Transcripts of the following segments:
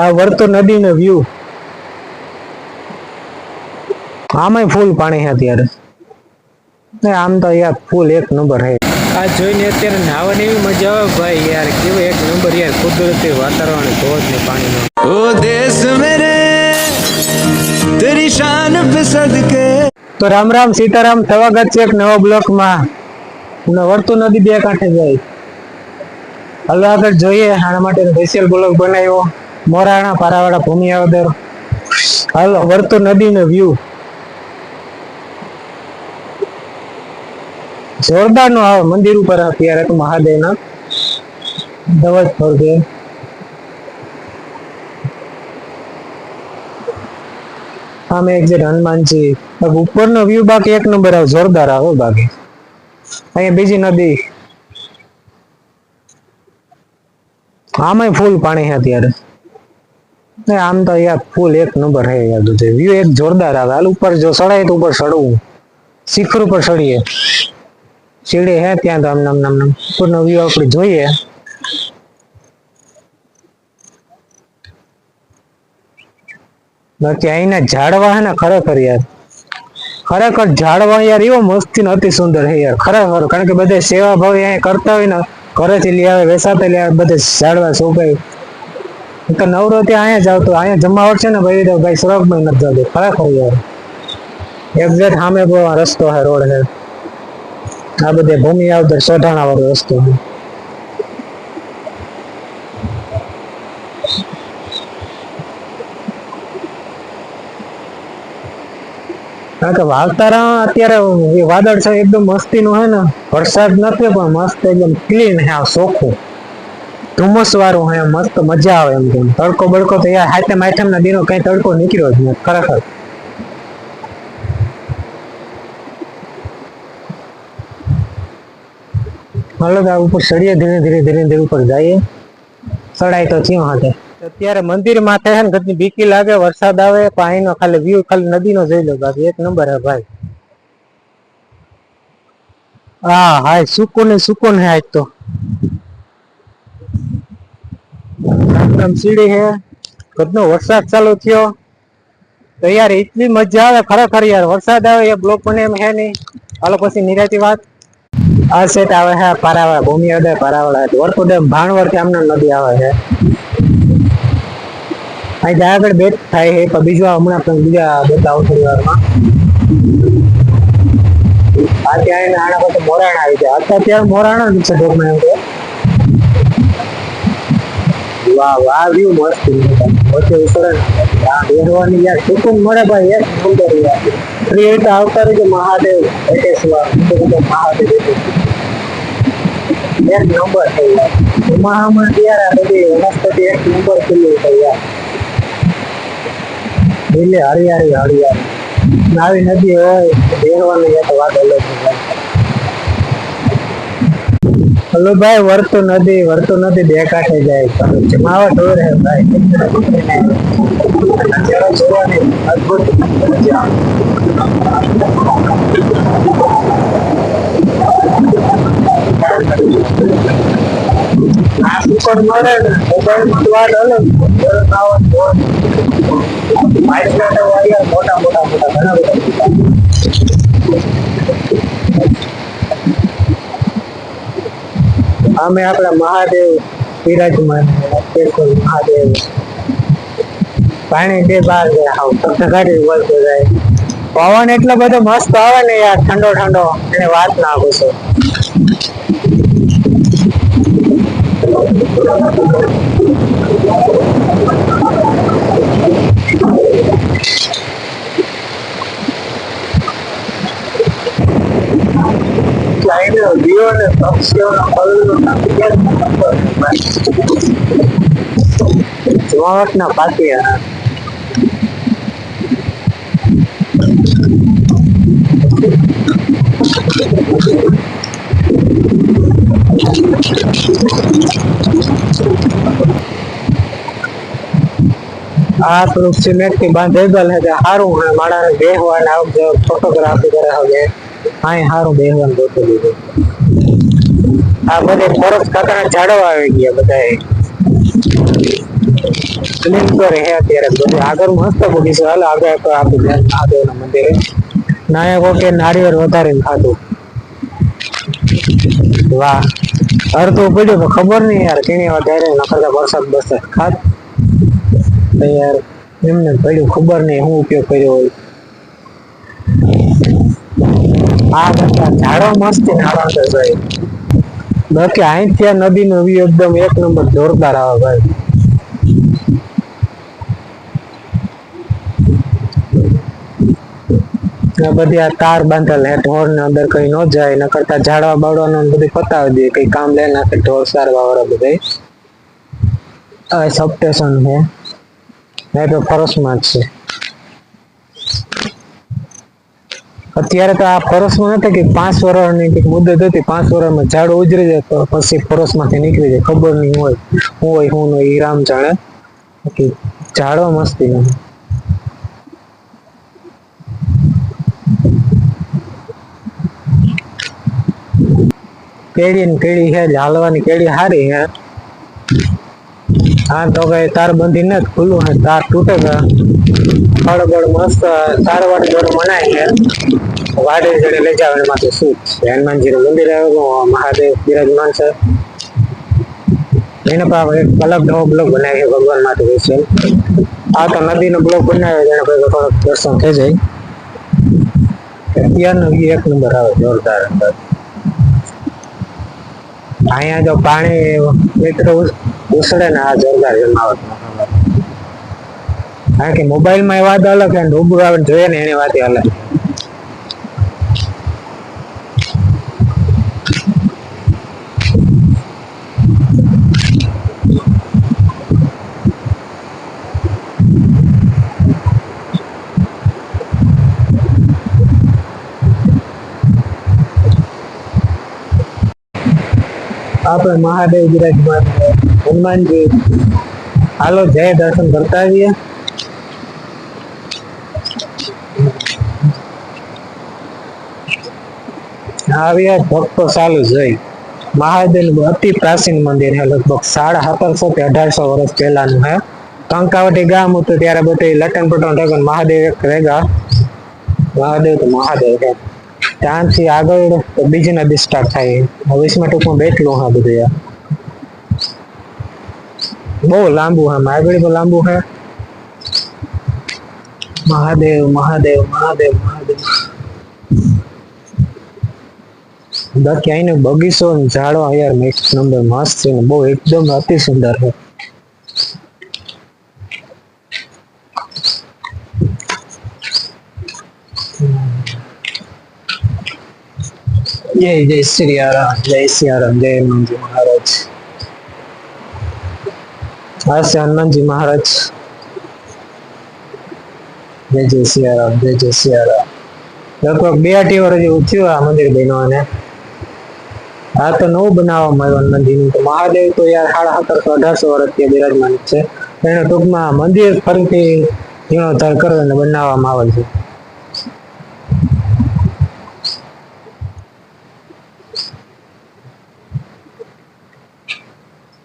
આ વર્તો નદીનો વ્યૂ આમાં ફૂલ પાણી છે અત્યારે. આમ તો યાર ફૂલ એક નંબર હે આ જોઈને અત્યારે નાવાની એવી મજા આવે ભાઈ યાર. કેવું એક નંબર યાર. કુદરતી વાતાવરણ ધોધ ને પાણીનો. ઓ દેશ મેરે તેરી શાન પે સદકે. તો રામ રામ સીતારામ સ્વાગત છે એક નવા બ્લોક બ્લોકમાં વર્તુ નદી બે કાંઠે જાય. હવે આગળ જોઈએ આના માટે સ્પેશિયલ બ્લોક બનાવ્યો. મોરાણા પારાવાડા ભૂમિ હાલ, વર્તુ નદીનો વ્યૂ જોરદાર નો આવે મંદિર ઉપર અત્યારે તો મહાદેવના ધવજ ફરકે આમે જે હનુમાનજી ઉપર ઉપરનો વ્યૂ બાકી એક નંબર આવે, જોરદાર આવે બાકી. અહીંયા બીજી નદી. આમાંય ફૂલ પાણી છે અત્યારે. ને આમ તો યાર ફૂલ એક નંબર હે યાર બધું. વ્યૂ એક જોરદાર આવે. હાલ ઉપર જો ચડાય તો ઉપર ચડવું શિખર ઉપર ચડીએ સીડી હે ત્યાં તો આમ નામ નામ નામ. ઉપરનો વ્યૂ આપણે જોઈએ. બાકી અહીંના ઝાડવા હે ને ખરેખર યાર. ખરેખર ઝાડવા યાર એવો મસ્તી ને અતિ સુંદર હે યાર. ખરેખર. કારણ કે બધે સેવા ભાવ અહીંયા કરતા હોય ને, ઘરેથી લઈ આવે, વેસાતે લઈ આવે, બધે ઝાડવા સોંપાય હું તો નવરો ત્યાં અહીંયા જાવ તો અહીંયા જમાવટ છે ને ભાઈ તો ભાઈ સ્વર્ગમાં નથી જતો. ખરેખર યાર? એક્ઝેક્ટ સામે રસ્તો હે રોડ હે આ બધે ભૂમિ આવતો સોઢાણા વાળો રસ્તો છે. કારણ કે વાવતારા અત્યારે વાદળ છે, એકદમ મસ્તી નું હે ને. વરસાદ નથી, પણ મસ્ત એકદમ ક્લીન હે આ ચોખ્ખું ધુમ્મસ વાળું હોય મસ્ત મજા આવે એમ કેમ? તડકો બડકો તો યાર હાથે માઠમ ના કઈ તડકો નીકળ્યો જ નથી ખરેખર. હાલો આ ઉપર ચડીએ ધીરે ધીરે ધીરે ધીરે ઉપર જઈએ ચડાય તો થયું હાથે. અત્યારે મંદિર માથે છે ને ઘરની બીકી લાગે, વરસાદ આવે પાણીનો ખાલી વ્યૂ ખાલી નદીનો જોઈ લો બાકી. એક નંબર હે ભાઈ. હા, હાય, સુકુન સુકૂન હે આજ તો. આમ હે ઘરનો વરસાદ ચાલુ થયો. તો યાર એટલી મજા આવે ખરેખર યાર. વરસાદ આવે એ બ્લોક પણ એમ હે નહીં. હાલો પછી નિરાતી વાત. આ સેટ આવે હે પારાવાળા, ભૂમિ અડે પારાવાળા. વર્તુ ડેમ ભાણવરથી આમને નદી આવે છે. અહીં આગળ બેટ થાય છે, પણ બીજું હમણાં પણ બીજા બતાવું થોડી વારમાં આ ત્યાં આના પછી મોરાણ આવી જાય. અત્યારે ત્યારે મોરાણા જ છે ડોકમાં વાહ વાહ વ્યૂ મસ્ત વચ્ચે ઉતરે આ બેસવાની યાર સુકૂન મળે ભાઈ, એક સુંદર યાર ફ્રી હોય તો આવતા રહેજો, મહાદેવ એટેશ્વર મહાદેવ એક નંબર છે યાર. એમાં હમણાં યાર આ બધી વનસ્પતિ એક નંબર ખુલ્લી છે યાર. એટલે હરિયાળી હરિયાળી. નાવી નદી હોય બેહવાની એક વાત અલગ છે. હલો ભાઈ, વર્તો નદી વર્તો નદી બે કાંઠે જાય જમાવટ ઢોર હે ભાઈ. અદ્ભુત મોટા મોટા મોટા ઘણા બધા અમે આપણા મહાદેવ બિરાજમાન કેશવ મહાદેવ. પાણી બે બાર ગયા હાવ વળતો જાય. પવન એટલો બધો મસ્ત આવે ને યાર, ઠંડો ઠંડો. એને વાત ના પૂછો Thank જીવો ને પક્ષીઓના ફળનો જમાવટના આ થોડુંક સિમેન્ટથી બાંધેલ છે, હારું સારું માણસ બેહવાને ફોટોગ્રાફી કરે હવે હા સારું બેહવાનું ગોતી લીધું આ બધે ફોરેસ્ટ કાકાના ઝાડો આવી ગયા બધા ક્લીન કરે હે અત્યારે બધું. આગળ મસ્ત બગીચો હાલ, આગળ તો આપણે ધ્યાન મહાદેવના મંદિરે. નાયકો કે નારિયેળ વધારે ખાધું. વાહ. અડધું પડ્યું, પણ ખબર નહીં યાર કેની વધારે નકરતા વરસાદ બરસાદ ખાત યાર એમને પડ્યું, ખબર નહીં શું ઉપયોગ કર્યો હોય. આ બધા ઝાડો મસ્ત છે ભાઈ. એકદમ એક નંબર જોરદાર આવે ભાઈ. બધી આ તાર બાંધેલ હે ઢોર ને અંદર કઈ ન જાય ન કરતા ઝાડવા બાળવાનું બધું પતાવી દે, કઈ કામ લે નાખે, ઢોર સારવા વાળા બધા આ સબસ્ટેશન છે નહીં તો ફરસમાં જ છે. અત્યારે તો આ ફરસમાં નથી કે પાંચ વર્ષની કંઈક મુદત હતી, પાંચ વર્ષમાં ઝાડ ઉજરી જાય તો પછી ફરસમાંથી નીકળી જાય. ખબર નહીં હોય હું હોય હું નહીં રામ જાણે. બાકી ઝાડો મસ્તી નથી કેળી ને કેળી એટલે હાલવાની કેળી હારી હે હા, તો કઈ તાર બંધી નથી ખુલ્લું, હે, તાર તૂટે ગા ફળ બળ મસ્ત તાર જોડે મનાય છે. વાડે જોડે લઈ જાવ એમાં તો શું છે? હનુમાનજી મંદિર મહાદેવ, બિરાજમાન છે. એને પણ એક અલગ નવો બ્લોક બનાવ્યો છે ભગવાન માટે વિશે આ તો નદીનો બ્લોક બનાવ્યો છે એને પછી થોડોક દર્શન થઈ જાય. અત્યારનો એક નંબર આવે, જોરદાર અંદર. અહીંયા જો પાણી મિત્ર ઉછળે ને, આ જોરદાર જમાવટ કારણ કે મોબાઈલમાં એ વાત અલગ અને રૂબરૂ આવે જોઈએ ને એની વાત અલગ આપણે મહાદેવ છે. હનુમાનજી હાલો, જય દર્શન કરતા આવીએ આવ્યા ભક્તો ચાલુ જોઈ. મહાદેવ અતિ પ્રાચીન મંદિર હે લગભગ સાડા સત્તરસો થી અઢારસો વર્ષ પહેલાનું હે. કંકાવટી ગામ હતું ત્યારે બધે લટન પટન ઢગન મહાદેવ એક રેગા મહાદેવ તો મહાદેવ હે. ત્યાંથી આગળ બીજી નદી સ્ટાર્ટ થાય. ભવિષ્યમાં ટૂંકમાં બેઠલું હા બધું બહુ લાંબુ હે આગળ બહુ લાંબુ હે. મહાદેવ મહાદેવ મહાદેવ મહાદેવ. બાકી અહીંનો બગીચો ઝાડો યાર નેક્સ્ટ નંબર મસ્ત છે ને બહુ એકદમ અતિ સુંદર છે. જય જય શ્રી રામ જય શ્રી રામ જય હનુમાનજી મહારાજ. આ શ્રી હનુમાનજી મહારાજ. જય જય શ્રી રામ જય જય શ્રી રામ લગભગ બે અઢી વર્ષ જેવું થયું આ મંદિર બનવાને આ તો નવું બનાવવામાં આવ્યું મંદિરનું. તો મહાદેવ તો યાર સાડા સત્તરસો અઢારસો વર્ષથી બિરાજમાન છે. એને ટૂંકમાં મંદિર ફરીથી જીર્ણોદ્ધાર કરીને બનાવવામાં આવે છે.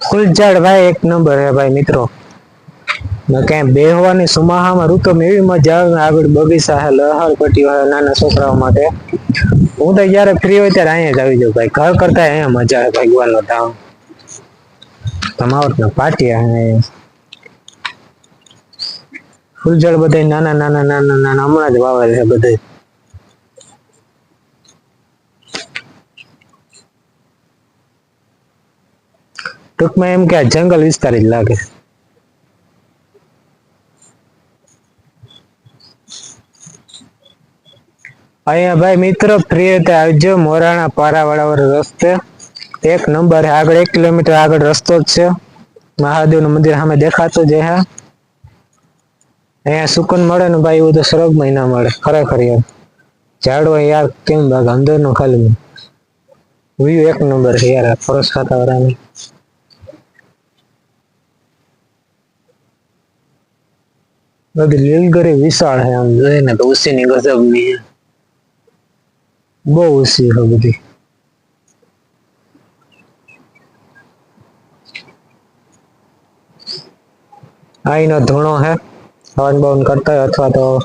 ફૂલઝાડ ભાઈ, એક નંબર હે ભાઈ મિત્રો. ક્યાંય બેહવાની સુમાહામાં ઋતુ એવી મજા આવે આગળ બગીચા હે, લહર પટ્ટી હોય નાના છોકરાઓ માટે. હું તો જયારે ફ્રી હોય ત્યારે અહીંયા જ આવી જાઉં ભાઈ. ઘર કરતા અહીંયા મજા આવે ભગવાનનો ધામ. તમાવટ ના પાટિયા બધા નાના નાના નાના નાના, હમણાં જ વાવેલ છે બધે. ટૂંકમાં એમ કે આ જંગલ વિસ્તાર જ લાગે. અહીંયા ભાઈ મિત્રો ફ્રી રીતે આવજો. મોરાણા પારાવાળા વાળો રસ્તે. એક નંબર આગળ એક કિલોમીટર આગળ રસ્તો જ છે. મહાદેવનું મંદિર સામે દેખાતું જ હે અહીંયા સુકન મળે ને ભાઈ, એવું તો સરગ મહિના મળે. ખરેખર યાર. ઝાડવા યાર કેમ ભાગ? અંદર નો ખાલી. વ્યૂ એક નંબર છે યાર ફરસ ખાતા વાળાની બધી લીલગરી વિશાળ છે. આમ જોઈએ ને તો ઉસીની ગજબની બહુ ઓછી છે બધી. આઈનો ધૂણો હે, હવન બવન કરતા હોય અથવા તો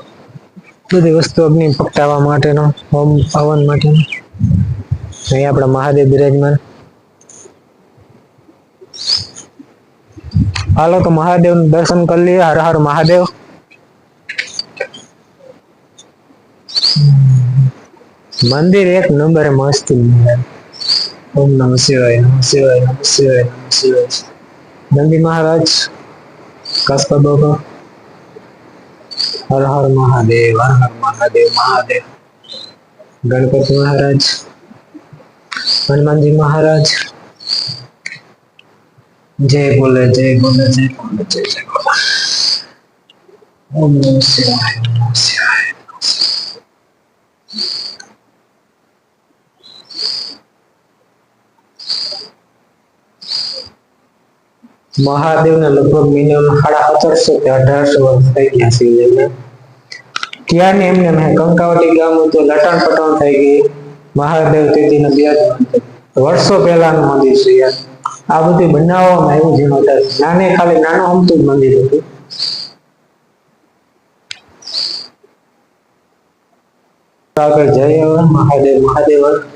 બધી વસ્તુ અગ્નિ પકટાવવા માટેનો, હોમ, હવન માટેનો. અહીં આપણા મહાદેવ બિરાજમાન. હાલો તો મહાદેવનું દર્શન કરી લઈએ. હર હર મહાદેવ. મંદિર એક નંબરે મસ્ત ઓમ નમઃ શિવાય નમઃ શિવાય નમઃ શિવાય નમઃ શિવાય નંદી મહારાજ કસ્પા બાબા હર હર મહાદેવ હર હર મહાદેવ મહાદેવ ગણપતિ મહારાજ હનુમાનજી મહારાજ જય બોલે જય બોલે જય બોલે જય જય બોલે ઓમ નમઃ શિવાય નમઃ શિવાય મહાદેવને લગભગ મિનિમમ સાડા સત્તરસો કે અઢારસો વર્ષ થઈ ગયા છે એટલે ત્યારની એમને કંકાવટી ગામ હતું લટણ પટણ થઈ ગઈ. મહાદેવ બિરાજમાન છે. વર્ષો પહેલાનું મંદિર છે યાર. આ બધી બનાવવામાં એવું જેનું નાને ખાલી નાનું અમતું જ મંદિર હતું. આગળ હવે. મહાદેવ મહાદેવ.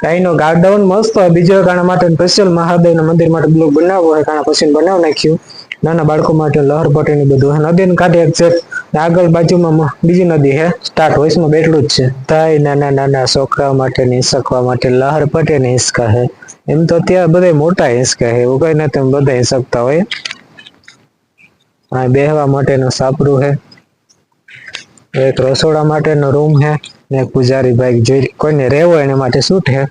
કઈ નો ગાર્ડન મસ્ત બીજો કારણા માટે સ્પેશિયલ મહાદેવના મંદિર માટે બ્લોક બનાવવો હોય. કાણા પછી બનાવી નાખ્યું. નાના બાળકો માટે લહર પટેલની બધું હે નદી કાંઠે એક્ઝેક્ટ આગળ બાજુમાં બીજી નદી હે. સ્ટાર્ટ વોઇસમાં બેઠું જ છે. તાય નાના નાના છોકરા માટે નિસકવા માટે લહર પટેલની હે. એમ તો ત્યાં બધા મોટા હિંસકા હે. એવું કઈ નથી બધા હિંસકતા હોય. આ બેહવા માટેનું સાપરું હે. એક રસોડા માટેનો રૂમ હે. ને પૂજારી ભાઈ જોઈ કોઈને રહેવો એના માટે શૂટ હે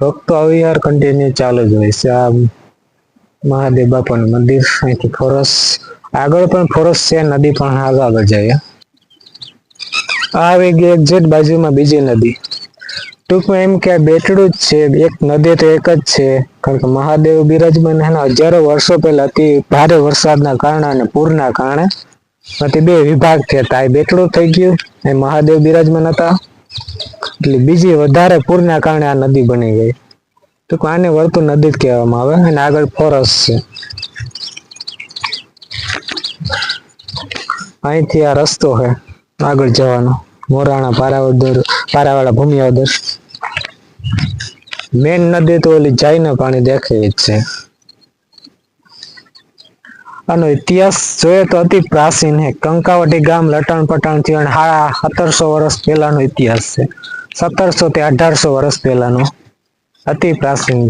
ભક્તો આવી યાર કન્ટિન્યુ ચાલુ જ હોય છે. આ મહાદેવ બાપાનું મંદિર, અહીંથી ફોરસ આગળ પણ ફોરસ છે, નદી પણ આગળ આગળ આવી ગઈ એક્ઝેક્ટ બાજુમાં બીજી નદી. ટૂંકમાં એમ કે આ બેટડું જ છે, એક નદી તો એક જ છે, કારણ કે મહાદેવ બિરાજમાન હજારો વર્ષો પહેલા અતિ ભારે વરસાદના કારણે અને પૂરના કારણે આથી બે વિભાગ થયા એ બેટડું થઈ ગયું. એ મહાદેવ બિરાજમાન હતા. એટલે બીજી વધારે પૂરના કારણે આ નદી બની ગઈ. તો આને વળતું નદી જ કહેવામાં આવે. અને આગળ ફોરસ છે. અહીંથી આ રસ્તો છે. આગળ જવાનો. મોરાણા પારાવદર પારાવાળા ભૂમિયાવદર મેન નદી તો ઓલી જઈને પાણી દેખાય જ છે. આનો ઇતિહાસ જોઈએ તો અતિ પ્રાચીન છે. કંકાવટી ગામ લટણ પટણથી હાળા સત્તરસો વર્ષ પહેલાનો ઇતિહાસ છે. સત્તરસો થી અઢારસો વર્ષ પહેલાનો. અતિ પ્રાચીન.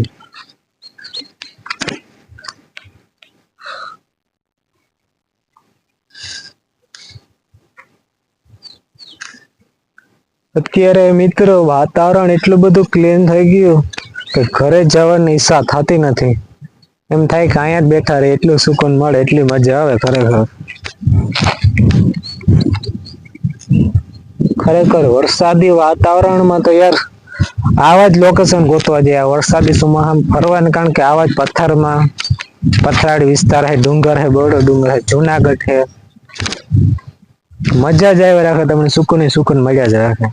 અત્યારે મિત્રો વાતાવરણ એટલું બધું ક્લીન થઈ ગયું કે ઘરે જવાની ઈચ્છા થતી નથી. એમ થાય કે અહીંયા જ બેઠા રહે, એટલું સુકૂન મળે, એટલી મજા આવે ખરેખર. ખરેખર વરસાદી વાતાવરણમાં તો યાર, આવા જ લોકેશન ગોતવા જાય વરસાદી સુમાહામ ફરવાને, કારણ કે આવા જ પથ્થરમાં, પથરાળી વિસ્તાર હે, ડુંગર હે, બરડો ડુંગર હે, જુનાગઢ હે. મજા જ આવે રાખે તમને, સુકૂન સુકૂન મળ્યા જ રાખે.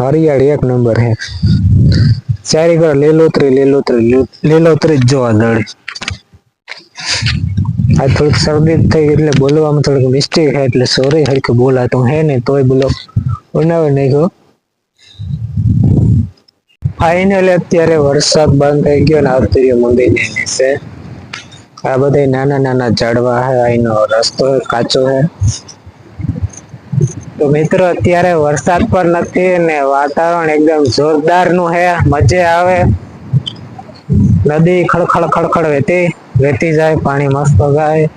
હરિયાળી એક નંબર હે ચારે ઘર લીલોતરી લીલોતરી લીલોતરી જ જોવા દળી. આ થોડીક શરદી થઈ એટલે બોલવામાં થોડીક મિસ્ટેક હે એટલે સોરી હરખું બોલાતું હે ને તોય બોલો. બનાવી નાખ્યો ફાઇનલી અત્યારે વરસાદ બંધ થઈ ગયો ને આવતીર્ય મંદિરની નીચે. આ બધા નાના નાના ઝાડવા હે અહીંનો રસ્તો કાચો હે તો મિત્રો, અત્યારે વરસાદ પણ નથી ને વાતાવરણ એકદમ જોરદારનું હે મજે આવે. નદી ખડખડ ખડખડ વહેતી વહેતી જાય, પાણી મસ્ત ગાય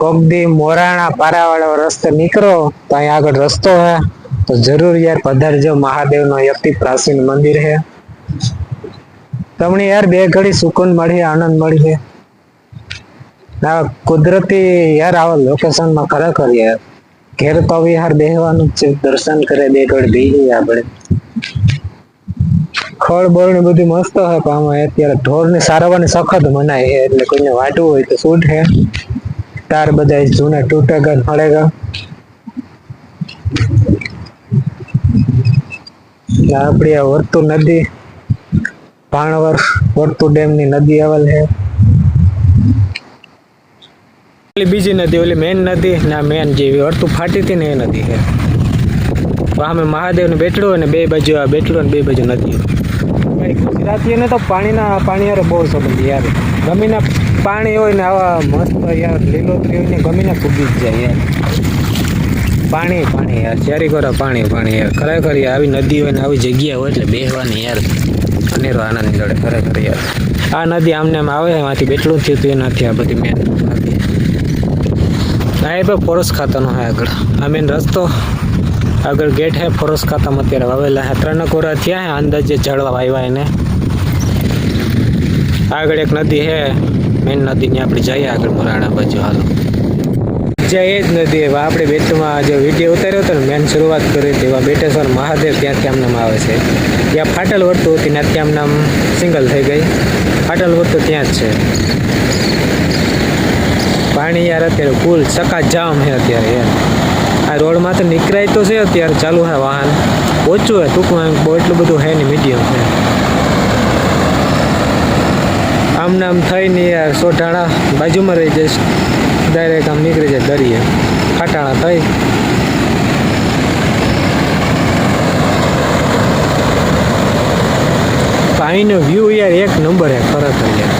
કોક દી મોરાણા પારાવાળો રસ્તો નીકળો, તો અહીં આગળ રસ્તો હે તો જરૂર યાર પધારજો. મહાદેવ નો અતિ પ્રાચીન મંદિર હે તમને યાર બે ઘડી સુકૂન મળી, આનંદ મળી છે. આ કુદરતી યાર, આવા લોકેશનમાં ખરેખર યાર. ઘેર તો વિહાર બેહવાનું છે. દર્શન કરે, બે ઘડ બેહીએ આપણે. ખળ બળ ને બધું મસ્ત હોય, પણ અત્યારે ઢોર ને સારવાની સખત મનાય એટલે કોઈને વાટવું હોય તો શું છે. તાર બધા જૂના તૂટેગા હળેગા એટલે આપણી આ વર્તુ નદી, ભાણવર વર્તુ ડેમની નદી આવેલ છે. ઓલી બીજી નદી, ઓલી મેન નદી, ના મેન જેવી વર્તુ ફાટી હતી ને એ નદી છે. સામે મહાદેવનું બેટડું અને બે બાજુ આ બેટડું અને બે બાજુ નદી ગુજરાતીઓને તો પાણીના, પાણી યાર બહુ સંબંધ યાર. ગમીના પાણી હોય ને આવા મસ્ત યાર લીલોતરી હોય ને ગમીને ફૂગી જ જાય યાર. પાણી પાણી યાર, ચારી કરો, પાણી પાણી યાર. ખરેખર આવી નદી હોય ને આવી જગ્યા હોય એટલે બેહવાની યાર. અનેરો આનંદ મળે ખરેખર યાર. આ નદી આમને આમ આવે, એમાંથી બેટલું થયું હતું એનાથી આ બધી મેન એ ફોરેસ્ટ ખાતાનો હે આગળ. આ મેન રસ્તો. આગળ ગેટ હે ફોરેસ્ટ ખાતામાં અત્યારે વાવેલા હે ત્રણ કોરા થયા હે અંદાજે ઝાડવા વાવ્યા એને. આગળ એક નદી હે મેન નદીની આપણે જઈએ આગળ મોરાણા બાજુ હાલો. જે એ જ નદી હવે આપણે બેટમાં જે વીડિયો ઉતાર્યો હતો ને, મેન શરૂઆત કરી હતી એવા બેટેશ્વર મહાદેવ ત્યાંથી આમનામ આવે છે. ત્યાં ફાટલ વર્તું હતી ત્યાંથી આમનામ સિંગલ થઈ ગઈ. ફાટલ વર્તું ત્યાં જ છે. પાણી યાર અત્યારે ફૂલ સકા જામ છે અત્યારે યાર આ રોડમાં તો નીકળાય તો છે અત્યારે ચાલુ છે વાહન. ઓછું હોય ટૂંકમાં બહુ એટલું બધું છે નહીં મીડિયમ છે. આમ નામ થઈને યાર સોઢાણા બાજુમાં રહી જઈશ. ડાયરેક્ટ આમ નીકળી જાય દરિયે. ખાટાણા થઈ. પાણીનો વ્યૂ યાર એક નંબર હે ખરેખર યાર.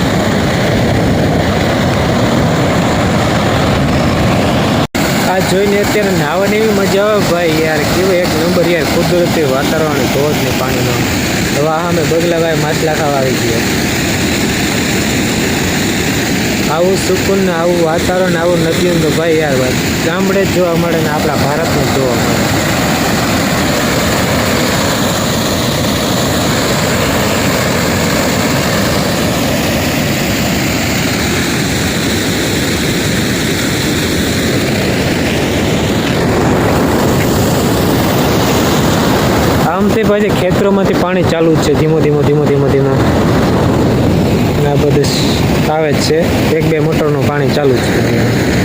આ જોઈને અત્યારે નાહવાની એવી મજા આવે. ભાઈ યાર, કેવું એક નંબર યાર, કુદરતી વાતાવરણ ધોધ ને પાણીનો. હવે અમે બગલાભાઈ માછલા ખાવા આવી ગયા. આવું સુકૂન ને આવું વાતાવરણ, આવું નદીનું તો ભાઈ યાર ભાઈ ગામડે જ જોવા મળે ને આપણા ભારતમાં જોવા મળે. આમ તે પછી ખેતરોમાંથી પાણી ચાલુ જ છે, ધીમો ધીમો ધીમો ધીમો ધીમો. આ બધું આવે જ છે. એક, બે મોટરનું પાણી ચાલુ જ છે.